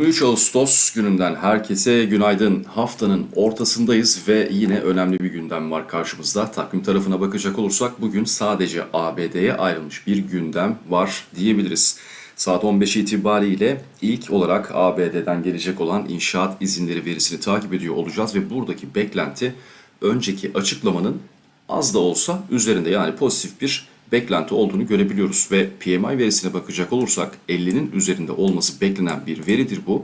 23 Ağustos gününden herkese günaydın. Haftanın ortasındayız ve yine önemli bir gündem var karşımızda. Takvim tarafına bakacak olursak bugün sadece ABD'ye ayrılmış bir gündem var diyebiliriz. Saat 15 itibariyle ilk olarak ABD'den gelecek olan inşaat izinleri verisini takip ediyor olacağız ve buradaki beklenti önceki açıklamanın az da olsa üzerinde yani pozitif bir beklenti olduğunu görebiliyoruz ve PMI verisine bakacak olursak 50'nin üzerinde olması beklenen bir veridir bu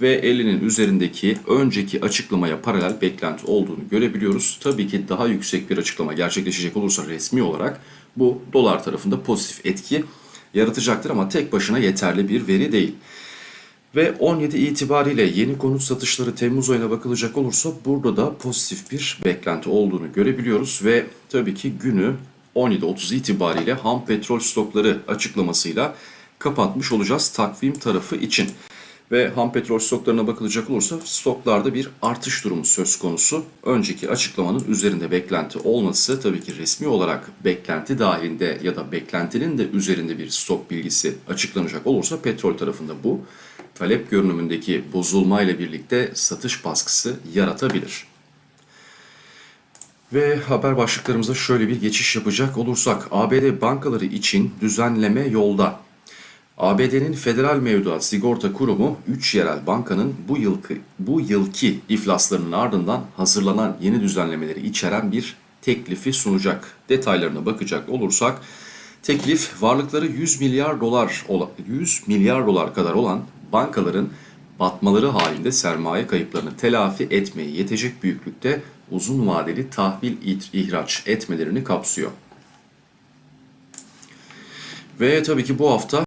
ve 50'nin üzerindeki önceki açıklamaya paralel beklenti olduğunu görebiliyoruz. Tabii ki daha yüksek bir açıklama gerçekleşecek olursa resmi olarak bu dolar tarafında pozitif etki yaratacaktır ama tek başına yeterli bir veri değil. Ve 17 itibariyle yeni konut satışları Temmuz ayına bakılacak olursa burada da pozitif bir beklenti olduğunu görebiliyoruz ve tabii ki günü 17.30 itibariyle ham petrol stokları açıklamasıyla kapatmış olacağız takvim tarafı için. Ve ham petrol stoklarına bakılacak olursa stoklarda bir artış durumu söz konusu. Önceki açıklamanın üzerinde beklenti olması tabii ki resmi olarak beklenti dahilinde ya da beklentinin de üzerinde bir stok bilgisi açıklanacak olursa petrol tarafında bu talep görünümündeki bozulma ile birlikte satış baskısı yaratabilir. Ve haber başlıklarımıza şöyle bir geçiş yapacak olursak ABD bankaları için düzenleme yolda. ABD'nin Federal Mevduat Sigorta Kurumu 3 yerel bankanın bu yılki, bu yılki iflaslarının ardından hazırlanan yeni düzenlemeleri içeren bir teklifi sunacak. Detaylarına bakacak olursak teklif varlıkları 100 milyar dolar 100 milyar dolar kadar olan bankaların batmaları halinde sermaye kayıplarını telafi etmeye yetecek büyüklükte uzun vadeli tahvil ihraç etmelerini kapsıyor. Ve tabii ki bu hafta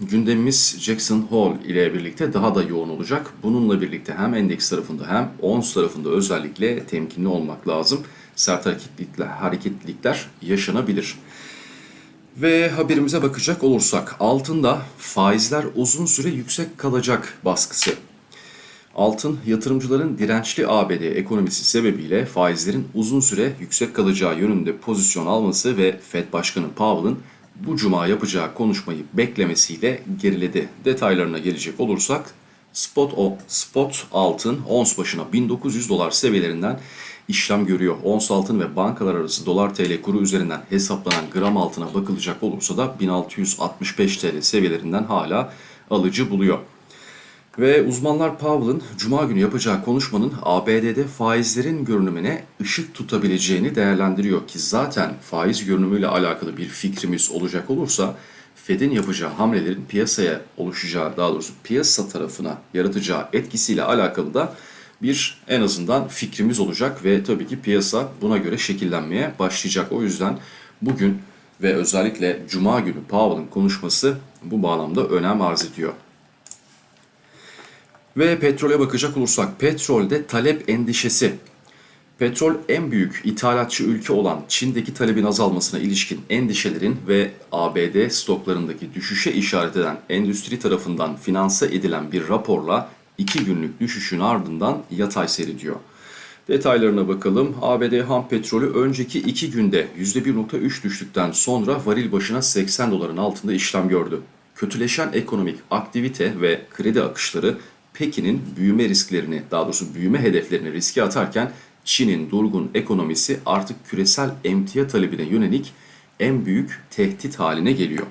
gündemimiz Jackson Hole ile birlikte daha da yoğun olacak. Bununla birlikte hem endeks tarafında hem ons tarafında özellikle temkinli olmak lazım. Sert hareketlilikler, yaşanabilir. Ve haberimize bakacak olursak altında faizler uzun süre yüksek kalacak baskısı. Altın yatırımcıların dirençli ABD ekonomisi sebebiyle faizlerin uzun süre yüksek kalacağı yönünde pozisyon alması ve Fed Başkanı Powell'ın bu cuma yapacağı konuşmayı beklemesiyle geriledi. Detaylarına gelecek olursak spot o spot altın ons başına 1900 dolar seviyelerinden işlem görüyor. Ons altın ve bankalar arası dolar TL kuru üzerinden hesaplanan gram altına bakılacak olursa da 1665 TL seviyelerinden hala alıcı buluyor. Ve uzmanlar Powell'ın Cuma günü yapacağı konuşmanın ABD'de faizlerin görünümüne ışık tutabileceğini değerlendiriyor ki zaten faiz görünümüyle alakalı bir fikrimiz olacak olursa Fed'in yapacağı hamlelerin piyasaya oluşacağı daha doğrusu piyasa tarafına yaratacağı etkisiyle alakalı da bir en azından fikrimiz olacak ve tabii ki piyasa buna göre şekillenmeye başlayacak. O yüzden bugün ve özellikle Cuma günü Powell'ın konuşması bu bağlamda önem arz ediyor. Ve petrole bakacak olursak petrolde talep endişesi. Petrol en büyük ithalatçı ülke olan Çin'deki talebin azalmasına ilişkin endişelerin ve ABD stoklarındaki düşüşe işaret eden endüstri tarafından finanse edilen bir raporla iki günlük düşüşün ardından yatay seyrediyor. Detaylarına bakalım. ABD ham petrolü önceki iki günde %1.3 düştükten sonra varil başına 80 doların altında işlem gördü. Kötüleşen ekonomik aktivite ve kredi akışları Pekin'in büyüme risklerini, daha doğrusu büyüme hedeflerini riske atarken Çin'in durgun ekonomisi artık küresel emtia talebine yönelik en büyük tehdit haline geliyor.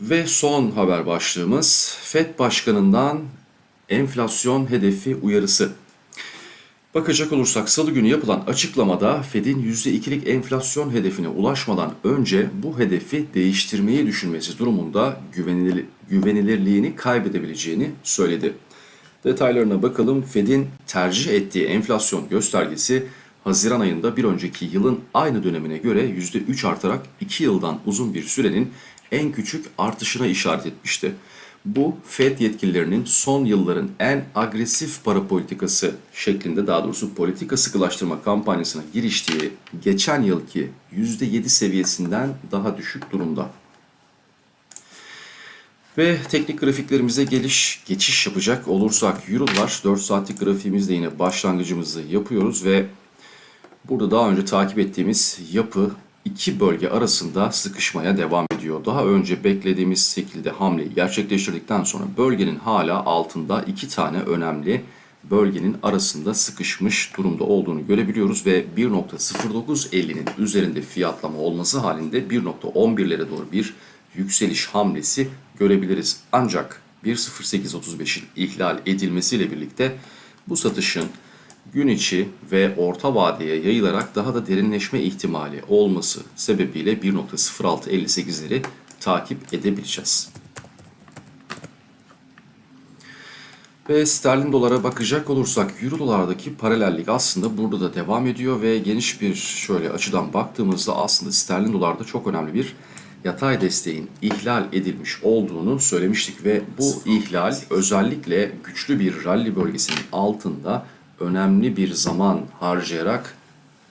Ve son haber başlığımız FED Başkanı'ndan enflasyon hedefi uyarısı. Bakacak olursak salı günü yapılan açıklamada Fed'in %2'lik enflasyon hedefine ulaşmadan önce bu hedefi değiştirmeyi düşünmesi durumunda güvenilir, güvenilirliğini kaybedebileceğini söyledi. Detaylarına bakalım. Fed'in tercih ettiği enflasyon göstergesi Haziran ayında bir önceki yılın aynı dönemine göre %3 artarak 2 yıldan uzun bir sürenin en küçük artışına işaret etmişti. Bu Fed yetkililerinin son yılların en agresif para politikası şeklinde daha doğrusu politika sıkılaştırma kampanyasına giriştiği geçen yılki %7 seviyesinden daha düşük durumda. Ve teknik grafiklerimize geliş geçiş yapacak olursak Eurolar 4 saatlik grafiğimizde yine başlangıcımızı yapıyoruz ve burada daha önce takip ettiğimiz yapı iki bölge arasında sıkışmaya devam ediyor. Daha önce beklediğimiz şekilde hamleyi gerçekleştirdikten sonra bölgenin hala altında iki tane önemli bölgenin arasında sıkışmış durumda olduğunu görebiliyoruz ve 1.0950'nin üzerinde fiyatlama olması halinde 1.11'lere doğru bir yükseliş hamlesi görebiliriz. Ancak 1.0835'in ihlal edilmesiyle birlikte bu satışın gün içi ve orta vadeye yayılarak daha da derinleşme ihtimali olması sebebiyle 1.0658'leri takip edebileceğiz. Ve sterlin dolara bakacak olursak euro dolardaki paralellik aslında burada da devam ediyor ve geniş bir şöyle açıdan baktığımızda aslında sterlin dolarda çok önemli bir yatay desteğin ihlal edilmiş olduğunu söylemiştik ve bu ihlal özellikle güçlü bir rally bölgesinin altında önemli bir zaman harcayarak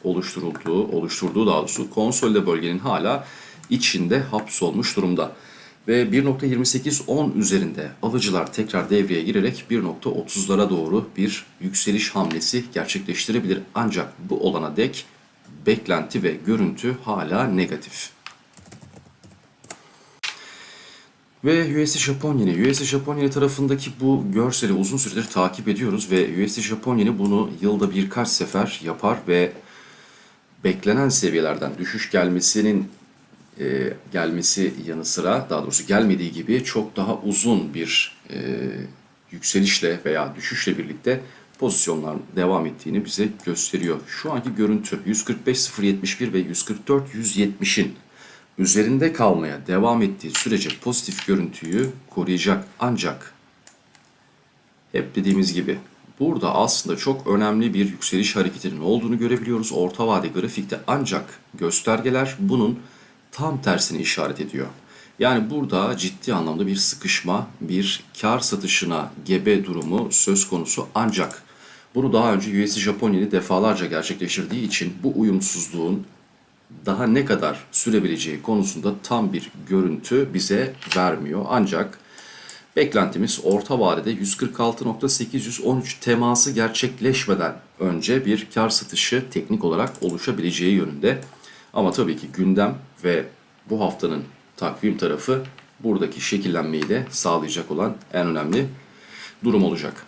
oluşturulduğu, oluşturduğu daha doğrusu konsolide bölgenin hala içinde hapsolmuş durumda. Ve 1.2810 üzerinde alıcılar tekrar devreye girerek 1.30'lara doğru bir yükseliş hamlesi gerçekleştirebilir. Ancak bu olana dek beklenti ve görüntü hala negatif. Ve USD Japon Yeni. USD tarafındaki bu görseli uzun süredir takip ediyoruz ve USD Japon bunu yılda birkaç sefer yapar ve beklenen seviyelerden düşüş gelmesinin e, gelmesi yanı sıra daha doğrusu gelmediği gibi çok daha uzun bir e, yükselişle veya düşüşle birlikte pozisyonlar devam ettiğini bize gösteriyor. Şu anki görüntü 145.071 ve 144.170'in üzerinde kalmaya devam ettiği sürece pozitif görüntüyü koruyacak. Ancak hep dediğimiz gibi burada aslında çok önemli bir yükseliş hareketinin olduğunu görebiliyoruz orta vade grafikte ancak göstergeler bunun tam tersini işaret ediyor. Yani burada ciddi anlamda bir sıkışma, bir kar satışına gebe durumu söz konusu ancak bunu daha önce USD Japonya'yı defalarca gerçekleştirdiği için bu uyumsuzluğun daha ne kadar sürebileceği konusunda tam bir görüntü bize vermiyor. Ancak beklentimiz orta vadede 146.813 teması gerçekleşmeden önce bir kar satışı teknik olarak oluşabileceği yönünde. Ama tabii ki gündem ve bu haftanın takvim tarafı buradaki şekillenmeyi de sağlayacak olan en önemli durum olacak.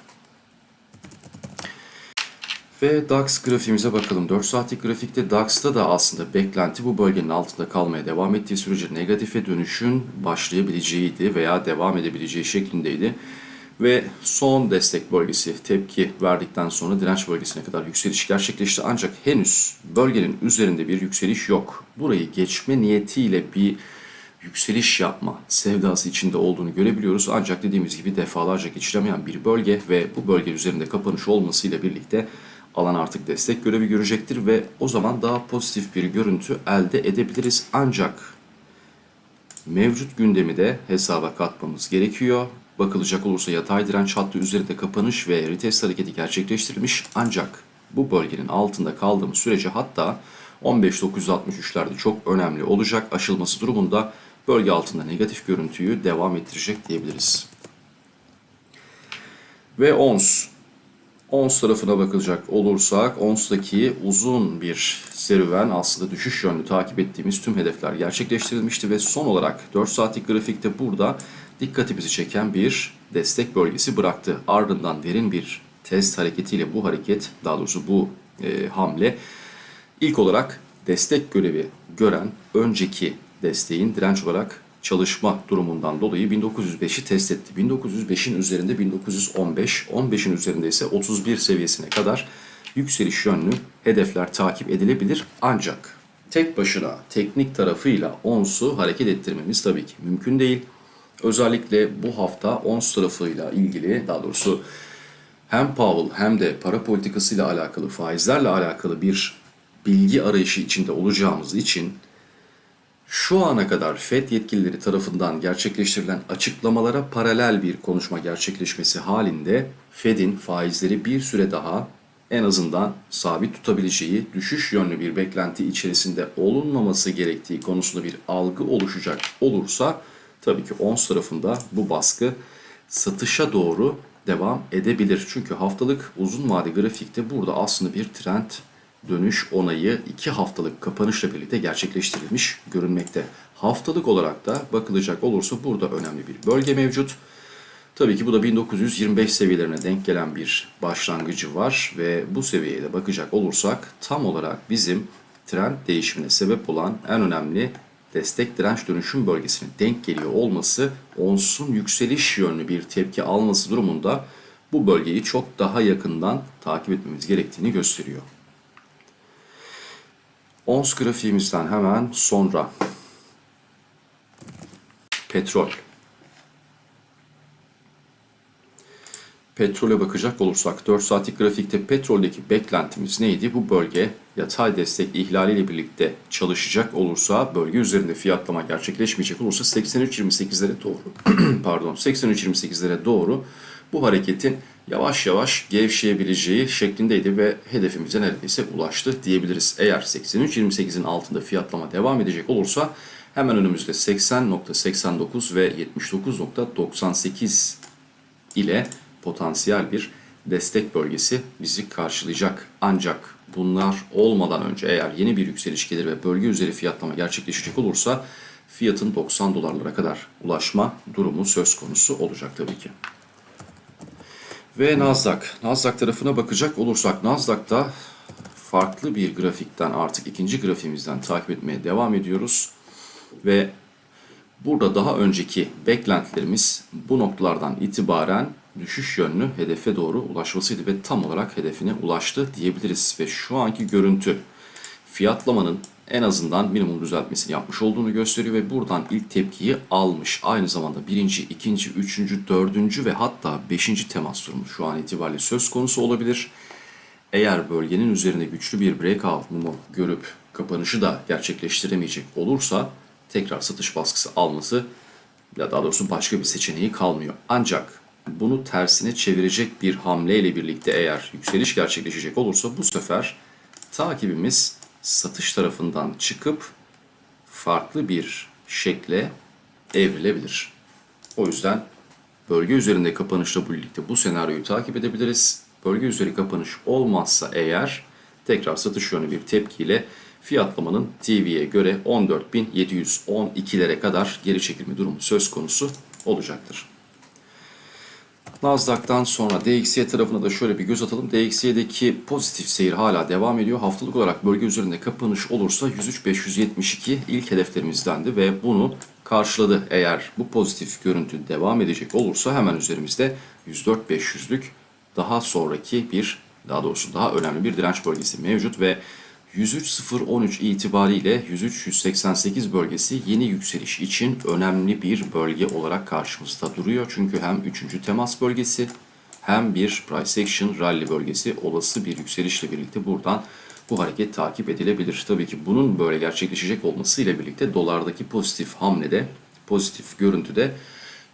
Ve DAX grafiğimize bakalım. 4 saatlik grafikte DAX'ta da aslında beklenti bu bölgenin altında kalmaya devam ettiği sürece negatife dönüşün başlayabileceğiydi veya devam edebileceği şeklindeydi. Ve son destek bölgesi tepki verdikten sonra direnç bölgesine kadar yükseliş gerçekleşti. Ancak henüz bölgenin üzerinde bir yükseliş yok. Burayı geçme niyetiyle bir yükseliş yapma sevdası içinde olduğunu görebiliyoruz. Ancak dediğimiz gibi defalarca geçiremeyen bir bölge ve bu bölge üzerinde kapanış olmasıyla birlikte alan artık destek görevi görecektir ve o zaman daha pozitif bir görüntü elde edebiliriz. Ancak mevcut gündemi de hesaba katmamız gerekiyor. Bakılacak olursa yatay direnç hattı üzerinde kapanış ve retest hareketi gerçekleştirilmiş ancak bu bölgenin altında kaldığımız sürece hatta 15.963'lerde çok önemli olacak aşılması durumunda bölge altında negatif görüntüyü devam ettirecek diyebiliriz. Ve ons Ons tarafına bakılacak olursak Ons'taki uzun bir serüven aslında düşüş yönlü takip ettiğimiz tüm hedefler gerçekleştirilmişti ve son olarak 4 saatlik grafikte burada dikkatimizi çeken bir destek bölgesi bıraktı. Ardından derin bir test hareketiyle bu hareket daha doğrusu bu e, hamle ilk olarak destek görevi gören önceki desteğin direnç olarak çalışma durumundan dolayı 1905'i test etti. 1905'in üzerinde 1915, 15'in üzerinde ise 31 seviyesine kadar yükseliş yönlü hedefler takip edilebilir. Ancak tek başına teknik tarafıyla ONS'u hareket ettirmemiz tabii ki mümkün değil. Özellikle bu hafta ONS tarafıyla ilgili daha doğrusu hem Powell hem de para politikasıyla alakalı faizlerle alakalı bir bilgi arayışı içinde olacağımız için şu ana kadar FED yetkilileri tarafından gerçekleştirilen açıklamalara paralel bir konuşma gerçekleşmesi halinde FED'in faizleri bir süre daha en azından sabit tutabileceği, düşüş yönlü bir beklenti içerisinde olunmaması gerektiği konusunda bir algı oluşacak olursa tabii ki ONS tarafında bu baskı satışa doğru devam edebilir. Çünkü haftalık uzun vade grafikte burada aslında bir trend dönüş onayı 2 haftalık kapanışla birlikte gerçekleştirilmiş görünmekte. Haftalık olarak da bakılacak olursa burada önemli bir bölge mevcut. Tabii ki bu da 1925 seviyelerine denk gelen bir başlangıcı var ve bu seviyeye de bakacak olursak tam olarak bizim trend değişimine sebep olan en önemli destek direnç dönüşüm bölgesine denk geliyor olması onsun yükseliş yönlü bir tepki alması durumunda bu bölgeyi çok daha yakından takip etmemiz gerektiğini gösteriyor. Ons grafiğimizden hemen sonra petrol. Petrole bakacak olursak 4 saatlik grafikte petroldeki beklentimiz neydi? Bu bölge yatay destek ihlaliyle birlikte çalışacak olursa bölge üzerinde fiyatlama gerçekleşmeyecek olursa 83.28'lere doğru pardon 83.28'lere doğru bu hareketin yavaş yavaş gevşeyebileceği şeklindeydi ve hedefimize neredeyse ulaştı diyebiliriz. Eğer 83.28'in altında fiyatlama devam edecek olursa hemen önümüzde 80.89 ve 79.98 ile potansiyel bir destek bölgesi bizi karşılayacak. Ancak bunlar olmadan önce eğer yeni bir yükseliş gelir ve bölge üzeri fiyatlama gerçekleşecek olursa fiyatın 90 dolarlara kadar ulaşma durumu söz konusu olacak tabii ki. Ve Nasdaq. Nasdaq tarafına bakacak olursak Nasdaq'ta farklı bir grafikten artık ikinci grafiğimizden takip etmeye devam ediyoruz. Ve burada daha önceki beklentilerimiz bu noktalardan itibaren düşüş yönlü hedefe doğru ulaşmasıydı ve tam olarak hedefine ulaştı diyebiliriz. Ve şu anki görüntü fiyatlamanın en azından minimum düzeltmesini yapmış olduğunu gösteriyor ve buradan ilk tepkiyi almış. Aynı zamanda birinci, ikinci, üçüncü, dördüncü ve hatta beşinci temas durumu şu an itibariyle söz konusu olabilir. Eğer bölgenin üzerinde güçlü bir breakout mumu görüp kapanışı da gerçekleştiremeyecek olursa tekrar satış baskısı alması ya daha doğrusu başka bir seçeneği kalmıyor. Ancak bunu tersine çevirecek bir hamleyle birlikte eğer yükseliş gerçekleşecek olursa bu sefer takibimiz satış tarafından çıkıp farklı bir şekle evrilebilir. O yüzden bölge üzerinde kapanışla birlikte bu senaryoyu takip edebiliriz. Bölge üzeri kapanış olmazsa eğer tekrar satış yönlü bir tepkiyle fiyatlamanın TV'ye göre 14.712'lere kadar geri çekilme durumu söz konusu olacaktır. Nasdaq'tan sonra DXY tarafına da şöyle bir göz atalım. DXY'deki pozitif seyir hala devam ediyor. Haftalık olarak bölge üzerinde kapanış olursa 103.572 ilk hedeflerimizdendi ve bunu karşıladı. Eğer bu pozitif görüntü devam edecek olursa hemen üzerimizde 104.500'lük daha sonraki bir daha doğrusu daha önemli bir direnç bölgesi mevcut ve 103.013 itibariyle 103.188 bölgesi yeni yükseliş için önemli bir bölge olarak karşımızda duruyor. Çünkü hem 3. temas bölgesi hem bir price action rally bölgesi olası bir yükselişle birlikte buradan bu hareket takip edilebilir. Tabii ki bunun böyle gerçekleşecek olması ile birlikte dolardaki pozitif hamlede, pozitif görüntüde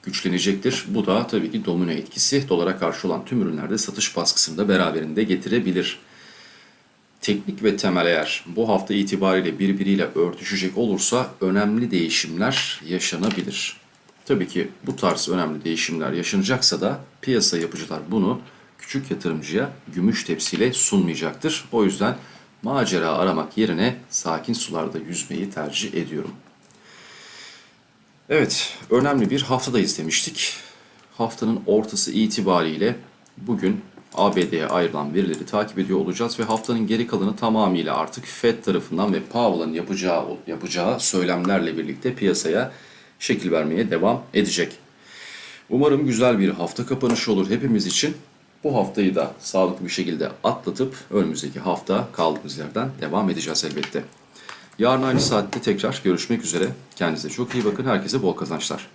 güçlenecektir. Bu da tabii ki domino etkisi dolara karşı olan tüm ürünlerde satış baskısını da beraberinde getirebilir teknik ve temel eğer bu hafta itibariyle birbiriyle örtüşecek olursa önemli değişimler yaşanabilir. Tabii ki bu tarz önemli değişimler yaşanacaksa da piyasa yapıcılar bunu küçük yatırımcıya gümüş tepsiyle sunmayacaktır. O yüzden macera aramak yerine sakin sularda yüzmeyi tercih ediyorum. Evet, önemli bir haftadayız demiştik. Haftanın ortası itibariyle bugün ABD'ye ayrılan verileri takip ediyor olacağız ve haftanın geri kalanı tamamıyla artık Fed tarafından ve Powell'ın yapacağı yapacağı söylemlerle birlikte piyasaya şekil vermeye devam edecek. Umarım güzel bir hafta kapanışı olur hepimiz için. Bu haftayı da sağlıklı bir şekilde atlatıp önümüzdeki hafta kaldığımız yerden devam edeceğiz elbette. Yarın aynı saatte tekrar görüşmek üzere. Kendinize çok iyi bakın. Herkese bol kazançlar.